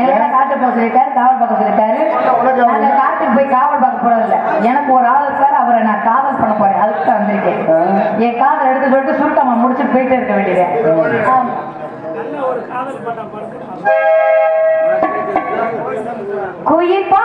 எங்களை காட்டு போக சொல்லிட்டாரு காவல் பார்க்க சொல்லிட்டாரு. அந்த காட்டுக்கு போய் காவல் பார்க்க போறதில்ல. எனக்கு ஒரு ஆள் சார் அவரை நான் காதல் பண்ண போறேன். அதுக்கு தான் வந்திருக்கேன். என் காதல் எடுத்து சொல்லிட்டு சுருட்டமா முடிச்சுட்டு போயிட்டே இருக்க வேண்டியது. குயிப்பா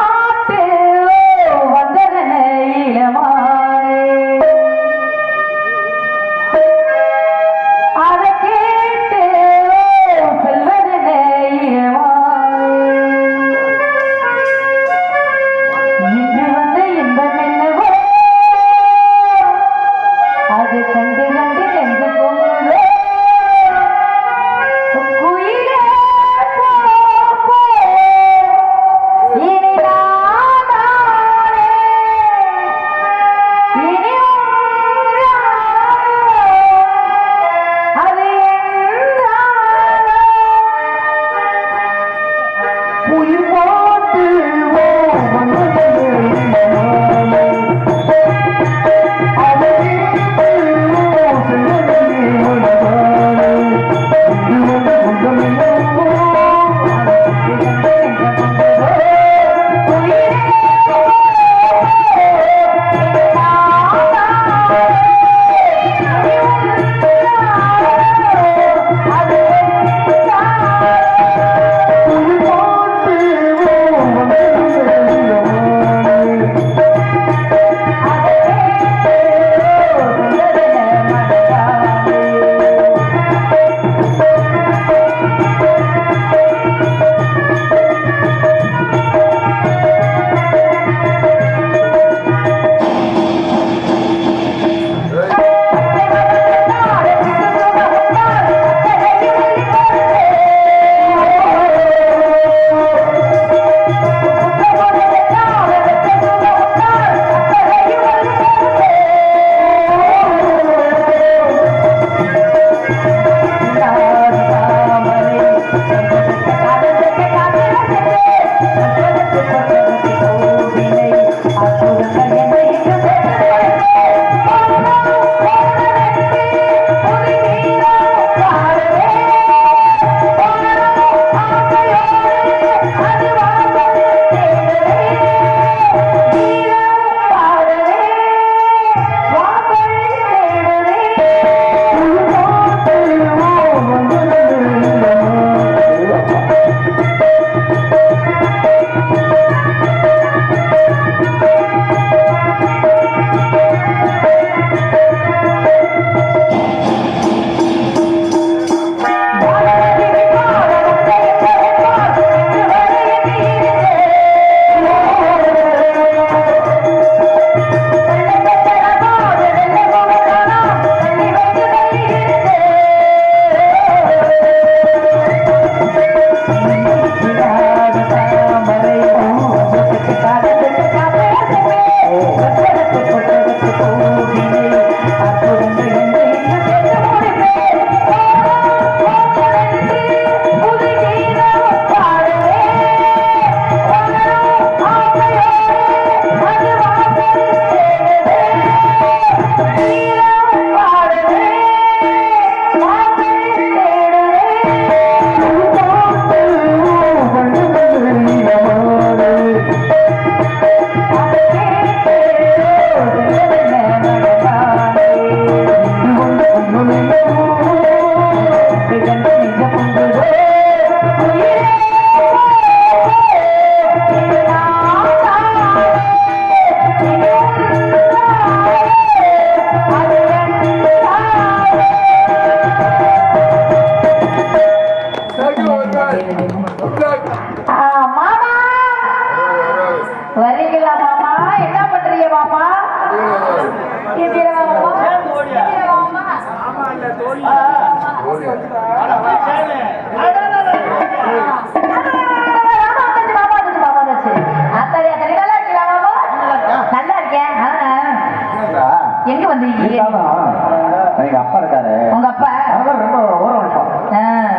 எங்க அப்பா இருக்காரு. உங்க அப்பா? அவர் ரொம்ப ஒரு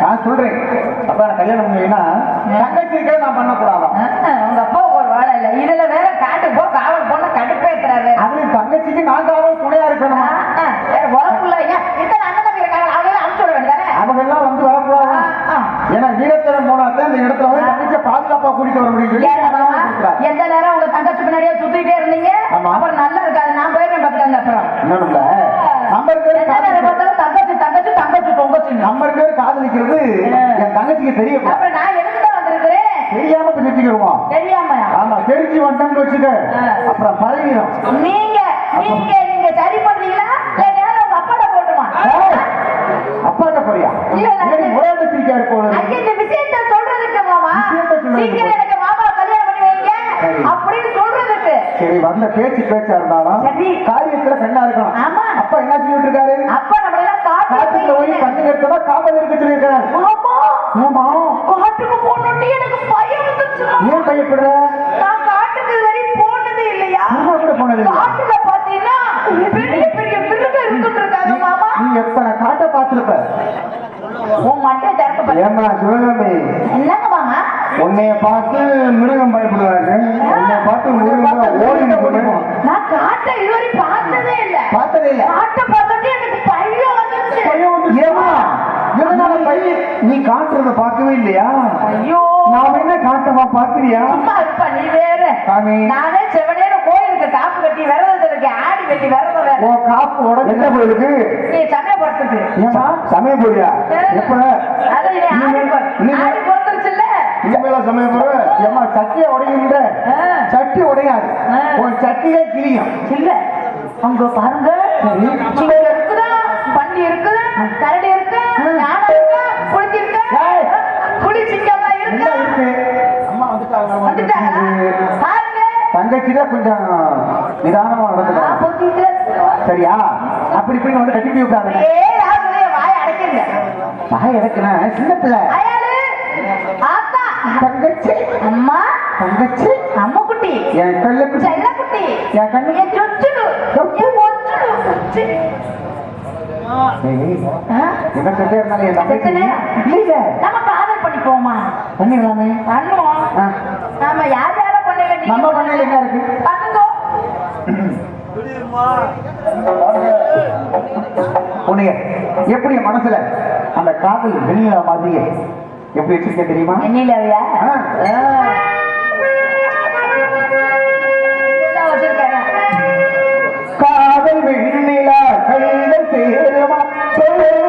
நான் சொல்றேன் அப்பா நான் கல்யாணம் பண்ணீங்கன்னா தங்கச்சிக்கே நான் பண்ணக்கூடாதான். உங்க அப்பா ஒரு வேலை இல்லை. இதுல வேற காட்டு போ காவல் போன கடுப்பே இருக்கிறாரு அது தங்கச்சிக்கு நான் காவல் துணையா இருக்கணுமா? உடம்புல இத்தனை அண்ணன் தம்பி இருக்காங்க அவங்கள அனுப்பிச்சு விட வேண்டியதானே? அவங்க எல்லாம் வந்து வரக்கூடாது ஏன்னா வீரத்திரம் போனாத்தான் இந்த இடத்துல வந்து தங்கச்சியை பாதுகாப்பா கூட்டிட்டு வர முடியும் எந்த நேரம் உங்க தங்கச்சி பின்னாடியே சுத்திட்டே இருந்தீங்க? அப்புறம் நல்லா இருக்காது. நான் போயிருக்கேன் பாத்துக்காங்க அப்புறம். என்ன பேர் காதலிக்கிறது என் தங்கச்சிக்கு அப்புறம் நான் எதுக்கு வந்திருக்கிறேன்? தெரியாம செஞ்சுக்கிடுவோம் தெரியாம ஆமா தெரிஞ்சு வந்துட்டோம்னு வச்சுக்க. அப்புறம் பழகிடும் நீங்க நீங்க நீங்க சரி பண்றீங்களா இல்ல நேரம் உங்க அப்பாட போட்டுமா? அப்பாட்ட போறியா? இல்ல, சிரிக்கா இருக்கும் அங்க இந்த விஷயத்த சொல்றதுக்கு மாமா. சீக்கிரம் எனக்கு மாமா கல்யாணம் பண்ணி வைங்க. அப்படின்னு சொல்றதுக்கு. சரி வந்த பேச்சு பேச்சா இருந்தாலும். காரியத்துல பெண்ணா இருக்கணும் ஆமா. அப்பா என்ன சொல்லிட்டு இருக்காரு? அப்ப நம்மள எல்லாம் காட்டுல போய் இருக்க சொல்லியிருக்காரு மாமா ஏமா காட்டுக்கு போகணும்னு எனக்கு பயம் வந்துச்சு ஏன் பயப்படுற? நான் காட்டுக்கு வரை போனதே இல்லையா? சும்மா கூட போனது? காட்டுல பாத்தீங்கன்னா பெரிய பெரிய மிருகம் இருந்துட்டு இருக்காங்க மாமா. நீ எத்தனை காட்டை பார்த்திருப்ப? உன் மட்டை திறக்க பாரு. ஏமா சிவகாமி? என்னங்க மாமா? உன்னைய பார்த்து மிருகம் பயப்படுவாங்க. உன்னைய பார்த்து மிருகம் ஓடி நான் காட்டை இதுவரை பார்த்ததே இல்ல. பார்த்ததே இல்ல. காட்டை வந்துச்சு ஏமா எதனால பையன்? நீ காட்டுறத பார்க்கவே இல்லையா? ஐயோ. நாம என்ன காட்டமா பாக்குறியா இருப்பா நீ வேற. நானே செவனேன்னு கோயிலுக்கு காப்பு கட்டி விரதத்துல இருக்கேன் ஆடி வெட்டி விரதம் வேற. ஓ காப்பு உடனே என்ன போயிருக்கு நீ சமயபுரத்துக்கு ஏமா சமயம் போறியா எப்ப? அது நீ ஆடி இனிமே- ஆடி பிறந்துருச்சுல்ல இனிமேல சமயம் போற? ஏமா சட்டியை உடையுன்ற. சட்டி உடையாது. உன் சட்டியே கிளியும் இல்ல அங்க பாருங்க. சரி. சிங்கம் பண்டி இருக்குதா கரடி இருக்கு யானை இருக்கு புளிச்சி இருக்கு. ஏய். புலி சிங்கம்லாம் இருக்கு. இருக்கு. அம்மா வந்துட்டாங்க வந்துட்டாங்களா? பாருங்க. தங்கச்சி தான் கொஞ்சம் நிதானமா பொத்திட்டு சரியா? அப்படி இப்படி வந்து கட்டி விட்டாங்க வாய் அடைக்கிறீங்க வாய் எடுக்கணும் சின்ன பிள்ளை தங்கச்சி. அம்மா தங்கச்சி. அம்மா குட்டி என் கல்லு குட்டி என் கண்ணு. என் சொச்சுடு என் என்ன சொல்லிட்டே இருந்தாலும் என். இல்லைங்க நம்ம காதல் பண்ணிப்போமா பண்ணிடலாமே. பண்ணுவோம். ஆ. நாம யார் யார பண்ணல நீங்க நம்ம பண்ணையில என்ன இருக்கு? பண்ணுங்க. உன்னைய எப்படி மனசுல அந்த காதல் வெளியில மாதிரியே எப்படி வச்சிருக்க தெரியுமா. வச்சிருக்கேன் காதல் வெண்ணிலா கையில சேருமா Thank you.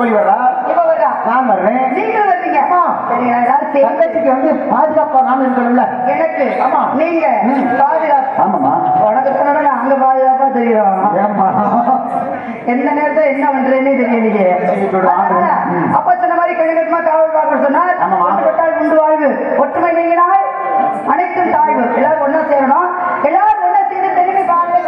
தோழி வர்றா நான் வர்றேன் வர்றீங்க தங்கச்சிக்கு வந்து பாதுகாப்பா நான் இருக்கணும்ல எனக்கு ஆமா. நீங்க. பாதுகாப்பு ஆமாமா உனக்கு சொன்னா அங்க பாதுகாப்பா தெரியும் எந்த நேரத்துல என்ன பண்றேன்னே தெரியலையே. அப்பா சொன்ன மாதிரி கழுகட்டமா காவல் பார்க்க சொன்னார். ஒன்றுபட்டால் உண்டு வாழ்வு ஒற்றுமை நீங்கினால் அனைத்தும் தாழ்வு எல்லாரும் ஒண்ணா சேரணும் எல்லாரும் ஒண்ணா சேர்ந்து தெரிவி பாடலை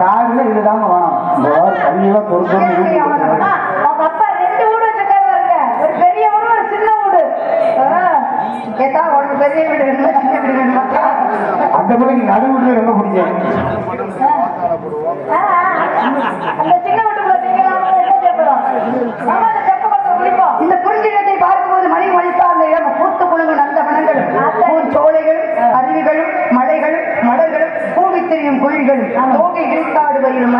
காடுல இதுதாங்க வேணும் இந்த கையெல்லாம் பொறுத்து அவங்க அப்பா ரெண்டு வீடு வச்சிருக்காரு பாருங்க. ஒரு பெரிய வீடு ஒரு சின்ன வீடு ஆ. கேட்டா உனக்கு பெரிய வீடு வேணுமா சின்ன வீடு வேணுமா அந்த கூட நீங்க நடுவுல ரொம்ப பிடிக்கும் ஆ, ஆ. அந்த சின்ன வீட்டுக்குள்ள நீங்க என்ன செய்யப்படும் ஆமா, அந்த செப்பு கொட்டை குளிப்போம். இந்த குறிஞ்சிடத்தை பார்க்கும்போது மணி இடம் பூத்து குலுங்கும் நல்ல வனங்களும் பூஞ்சோலைகளும் அருவிகளும் மலைகளும் மலர்களும் பூவி திரியும் குழிகளும் தோகை இழுத்தாடு வரும்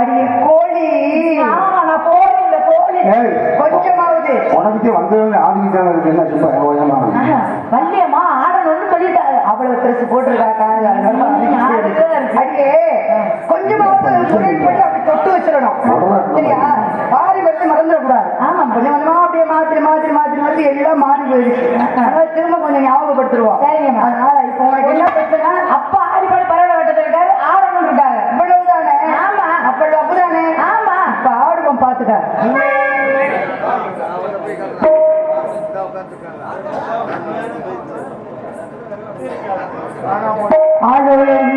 அடியே கோழி. ஏய், கொஞ்சமாவது. உனக்கு பத்தி வந்தவங்க ஆடிக்கிட்டான இருக்கு என்ன சும்மா ஓயமா ஆஹா, வள்ளியம்மா ஆடணும்னு சொல்லிட்டாங்க. அவ்வளவு பெருசு போட்டிருக்காக்கா அடியே கொஞ்சமாவது முறைப்படி அப்படி தொட்டு வச்சிடணும். சரியா? மாறி வந்து மறந்துடக்கூடாது. ஆமா. கொஞ்சம் கொஞ்சமா அப்படியே மாத்தி மாத்தி மாத்தி மாத்தி எல்லாம் மாறி போயிடுச்சு. அதனால திரும்ப கொஞ்சம் ஞாபகப்படுத்திடுவோம். சரிங்கம்மா. அதனால இப்போ உனக்கு என்ன பிரச்சனை? அப்பா ஆடிப்பாடி பரவல வட்டத்தில் இருக்காரு. இருக்காங்க பக்கம் பார்த்துக்க பாத்துக்க